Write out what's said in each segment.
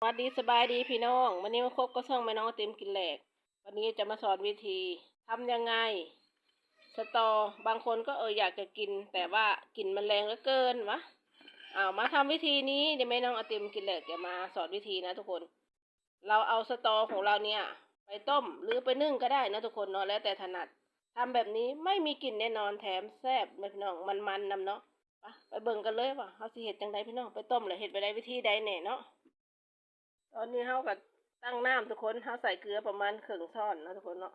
สวัสดีสบายดีพี่น้อง วันนี้มาพบก็ช่องแม่น้องเต็มกินแหลก วันนี้จะมาสอนวิธีทำยังไง สตอ บางคนก็เอออยากจะกิน แต่ว่ากลิ่นมันแรงเหลือเกินวะเอามาทำวิธีนี้เดี๋ยวแม่น้องเอต็มกินแหลกจะมาสอนวิธีนะทุกคน เราเอาสตอของเราเนี่ย ไปต้มหรือไปนึ่งก็ได้นะทุกคนเนาะแล้วแต่ถนัดทำแบบนี้ไม่มีกลิ่นแน่นอนแถมแซ่บนะพี่น้องมันๆนำเนาะไปเบิ่งกันเลยว่าเขาสิเห็ดจังไดพี่น้องไปต้มหรือเห็ดไปได้วิธีใดแหน่เนาะ ตอนนี้เขาก็ตั้งน้ำทุกคนเขาใส่เกลือประมาณครึ่งช้อนนะทุกคนเนาะ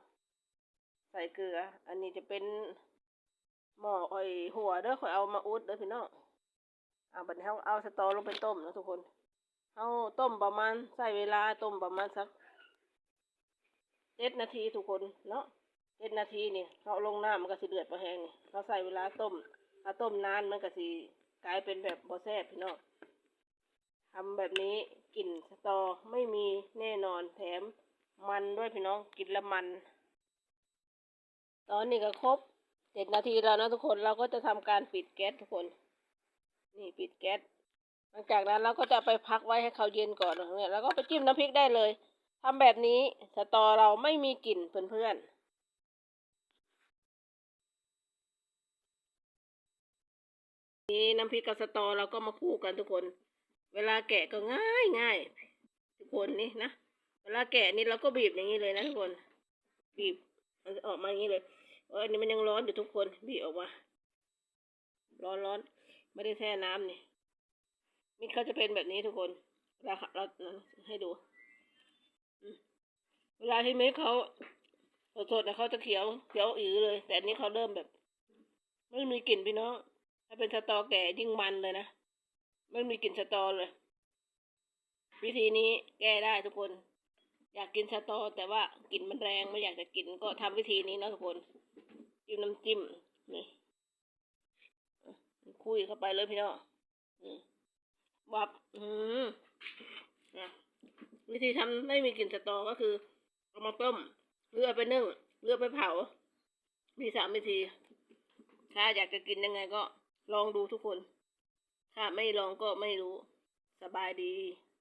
ใส่เกลือ อันนี้จะเป็นหม้ออ้อยหัวเด้อข่อยเอามาอุดเด้อพี่น้องเอาบัดนี้เขาเอาสตอลงไปต้มนะทุกคนเขาต้มประมาณใส่เวลาต้มประมาณสักเจ็ดนาทีทุกคนเนาะเจ็ดนาทีนี่เขาลงน้ำมันก็สิเดือดประแหงนี่เขาใส่เวลาต้มถ้าต้มนานมันก็สิกลายเป็นแบบบอแซ่บพี่น้อง ทำแบบนี้กลิ่นสตอไม่มีแน่นอนแถมมันด้วยพี่น้องกินล้วมัน ตอนนี้ก็ครบเจ็ดนาทีแล้วนะทุกคนเราก็จะทำการปิดแก๊สทุกคน นี่ปิดแก๊สหลังจากนั้นเราก็จะไปพักไว้ให้เขาเย็นก่อนเนี่ยแล้วก็ไปจิ้มน้ำพริกได้เลยทำแบบนี้สตอเราไม่มีกลิ่นเพื่อนๆนี่น้ำพริกกับสตอเราก็มาคู่กันทุกคน เวลาแกะก็ง่ายง่ายทุกคนนี่นะเวลาแกะนี่เราก็บีบอย่างนี้เลยนะทุกคน บีบมันจะออกมาอย่างนี้เลยเออนนี้มันยังร้อนอยู่ทุกคนบีบออกมา ร้อนร้อนไม่ได้แช่น้ำนี่มิดเขาจะเป็นแบบนี้ทุกคนเราเราเราให้ดูเวลาที่มิดเขาสดๆนะเขาจะเขียวเขียวอือเลย แต่อันนี้เขาเริ่มแบบ ไม่มีกลิ่นพี่น้องถ้าเป็นสตอแก่ยิ่งมันเลยนะ ไม่มีกลิ่นสตอเลย วิธีนี้แก้ได้ทุกคน อยากกินสตอ แต่ว่ากลิ่นมันแรงไม่อยากจะกินก็ทำวิธีนี้นะทุกคนจิ้มน้ำจิ้มนี่คุยเข้าไปเลยพี่น้องนี่วับอืมวิธีทำไม่มีกลิ่นสตอก็คือเอามาต้มหรือเอาไปนึ่งหรือเอาไปเผา มีสามวิธี ถ้าอยากจะกินยังไงก็ลองดูทุกคน ถ้าไม่ลองก็ไม่รู้ สบายดี